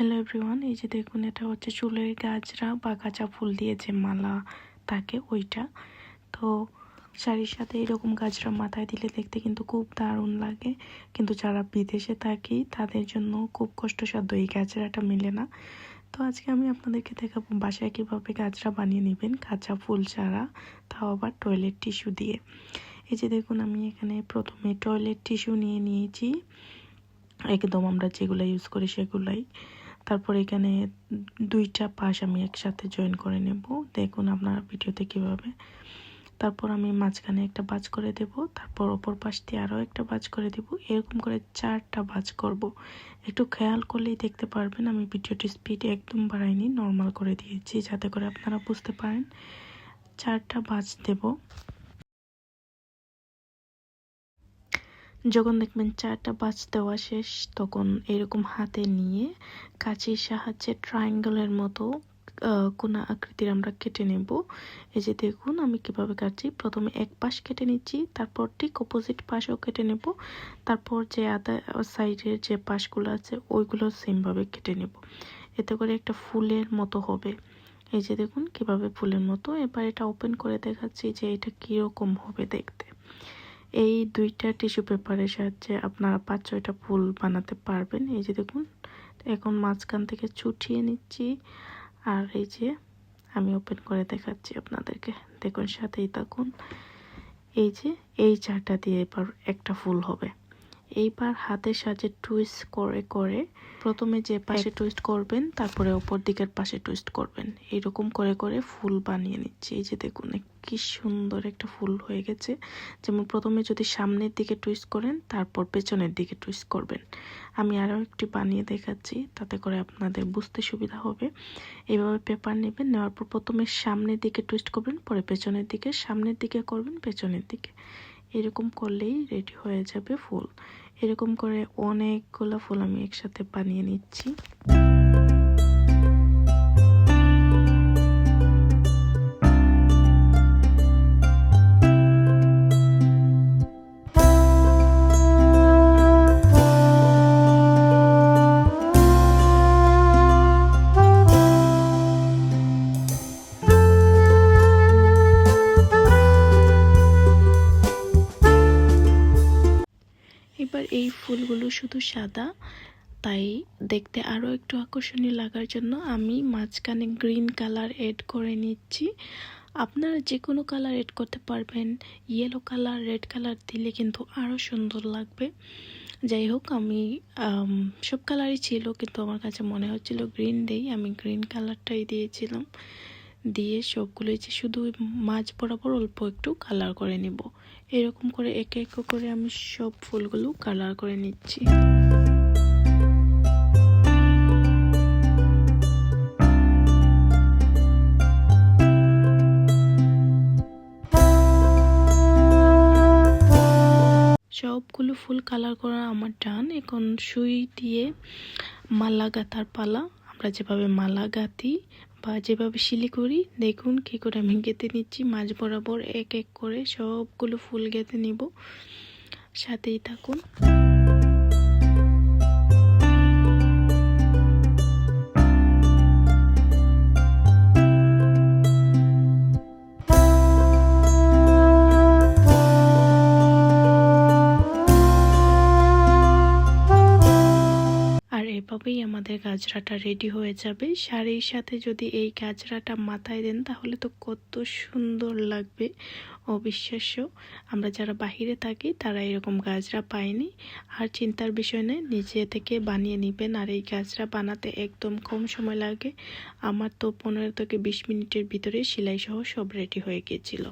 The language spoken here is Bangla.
হ্যালো এভরিওয়ান এই যে দেখুন, এটা হচ্ছে চুলের গাজরা বা গাঁজা ফুল দিয়ে যে মালা থাকে, ওইটা। তো শাড়ির সাথে এরকম গাজরা মাথায় দিলে দেখতে কিন্তু খুব দারুণ লাগে। কিন্তু যারা বিদেশে থাকি, তাদের জন্য খুব কষ্টসাধ্য এই গাজরাটা মিলে না। তো আজকে আমি আপনাদেরকে দেখাবো বাসায় কীভাবে গাজরা বানিয়ে নেবেন কাঁচা ফুল ছাড়া, তাও আবার টয়লেট টিস্যু দিয়ে। এই যে দেখুন, আমি এখানে প্রথমে টয়লেট টিস্যু নিয়ে নিয়েছি। একদম আমরা যেগুলো ইউজ করি সেগুলাই। তারপর এখানে দুইটা পাশ আমি একসাথে জয়েন করে নেব। দেখুন আপনারা ভিডিওতে কীভাবে। তারপর আমি মাঝখানে একটা বাজ করে দেব, তারপর ওপর পাশ দিয়ে আরও একটা বাজ করে দেব। এরকম করে চারটা বাজ করব। একটু খেয়াল করলেই দেখতে পারবেন, আমি ভিডিওটি স্পিড একদম বাড়াইনি নর্মাল করে দিয়েছি, যাতে করে আপনারা বুঝতে পারেন। চারটা বাজ দেব। যখন দেখবেন চারটা বাজ দেওয়া শেষ, তখন এরকম হাতে নিয়ে কাঁচির সাহায্যে ট্রায়াঙ্গলের মতো কোনা আকৃতির আমরা কেটে নেব। এই যে দেখুন, আমি কীভাবে কাটছি? প্রথমে এক পাশ কেটে নিচ্ছি, তারপর ঠিক অপোজিট পাশও কেটে নেব। তারপর যে আদা সাইডের যে পাশগুলো আছে, ওইগুলো সেমভাবে কেটে নেব। এতে করে একটা ফুলের মতো হবে। এই যে দেখুন, কীভাবে ফুলের মতো। এবার এটা ওপেন করে দেখাচ্ছি যে এটা কীরকম হবে দেখতে। এই দুইটা টিস্যু পেপারের সাহায্যে আপনারা পাঁচ, ছয়টা ফুল বানাতে পারবেন। এই যে দেখুন, এখন মাঝখান থেকে ছুটিয়ে নিচ্ছি। আর এই যে আমি ওপেন করে দেখাচ্ছি আপনাদেরকে। দেখুন, সাথেই থাকুন। এই যে এই চারটা দিয়ে এবার একটা ফুল হবে। এইবার হাতের সাহায্যে টুইস্ট করে করে প্রথমে যে পাশে টুইস্ট করবেন তারপরে ওপর দিকের পাশে টুইস্ট করবেন। এরকম করে করে ফুল বানিয়ে নিচ্ছি। এই যে দেখুন কি সুন্দর একটা ফুল হয়ে গেছে। যেমন প্রথমে যদি সামনের দিকে টুইস্ট করেন তারপর পেছনের দিকে টুইস্ট করবেন। আমি আরও একটি বানিয়ে দেখাচ্ছি তাতে করে আপনাদের বুঝতে সুবিধা হবে। এইভাবে পেপার নেবেন নেওয়ার পর প্রথমে সামনের দিকে টুইস্ট করবেন পরে পেছনের দিকে সামনের দিকে করবেন পেছনের দিকে। এরকম করলেই রেডি হয়ে যাবে ফুল। এরকম করে অনেকগুলো ফুল আমি একসাথে বানিয়ে নিচ্ছি। এই ফুলগুলো শুধু সাদা, তাই দেখতে আরও একটু আকর্ষণীয় লাগার জন্য আমি মাঝখানে গ্রিন কালার এড করে নিচ্ছি। আপনারা যে কোনো কালার এড করতে পারবেন ইয়েলো কালার রেড কালার দিলে কিন্তু আরও সুন্দর লাগবে। যাই হোক, আমি সব কালারই ছিল, কিন্তু আমার কাছে মনে হচ্ছিল গ্রিন দেই, আমি গ্রিন কালারটাই দিয়েছিলাম। দিয়ে সবগুলোই যে শুধু মাছ বরাবর অল্প একটু কালার করে নিব। এরকম করে এক এক করে আমি সব ফুলগুলো কালার করে নিচ্ছি। সবগুলো ফুল কালার করা আমার ডান এখন সুই দিয়ে মালা গাঁথার পালা। আমরা যেভাবে মালা গাঁথি বা যেভাবে শিলি করি, দেখুন কি করে আমি গেঁথে নিচ্ছি। মাঝ বরাবর এক এক করে সবগুলো ফুল গেঁথে নিব। সাথেই থাকুন। এভাবেই আমাদের গাজরাটা রেডি হয়ে যাবে। শাড়ির সাথে যদি এই গাজরাটা মাথায় দেন, তাহলে তো কত সুন্দর লাগবে। অবিশ্বাস্য। আমরা যারা বাহিরে থাকি, তারা এরকম গাজরা পায়নি। আর চিন্তার বিষয় নেই নিজে থেকে বানিয়ে নেবেন। আর এই গাজরা বানাতে একদম কম সময় লাগে। আমার তো পনেরো থেকে বিশ মিনিটের ভিতরে সেলাই সহ সব রেডি হয়ে গিয়েছিল